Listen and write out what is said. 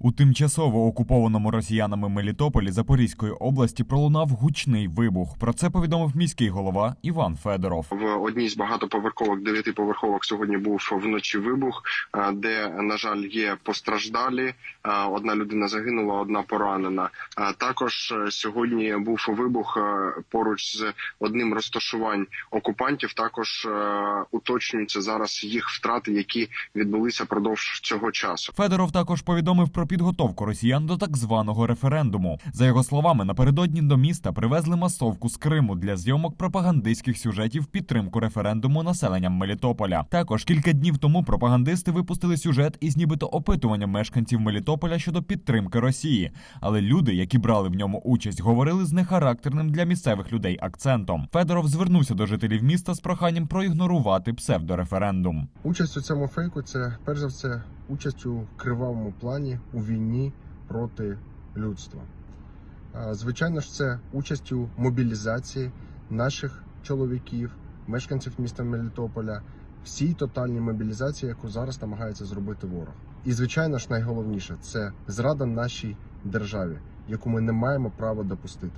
У тимчасово окупованому росіянами Мелітополі Запорізької області пролунав гучний вибух. Про це повідомив міський голова Іван Федоров. В одній з багатоповерховок, дев'ятиповерховок сьогодні був вночі вибух, е, де на жаль є постраждалі. Е, Одна людина загинула, одна поранена. Е, Також сьогодні був вибух поруч з одним розташувань окупантів. Також уточнюються зараз їх втрати, які відбулися продовж цього часу. Федоров також повідомив про підготовку росіян до так званого референдуму. За його словами, напередодні до міста привезли масовку з Криму для зйомок пропагандистських сюжетів в підтримку референдуму населенням Мелітополя. Також кілька днів тому пропагандисти випустили сюжет із нібито опитуванням мешканців Мелітополя щодо підтримки Росії. Але люди, які брали в ньому участь, говорили з нехарактерним для місцевих людей акцентом. Федоров звернувся до жителів міста з проханням проігнорувати псевдореферендум. Участь у цьому фейку це перш за все участь у кривавому плані у війні проти людства. Звичайно ж, це участь у мобілізації наших чоловіків, мешканців міста Мелітополя, всій тотальній мобілізації, яку зараз намагається зробити ворог. І звичайно ж, найголовніше це зрада нашій державі, яку ми не маємо права допустити.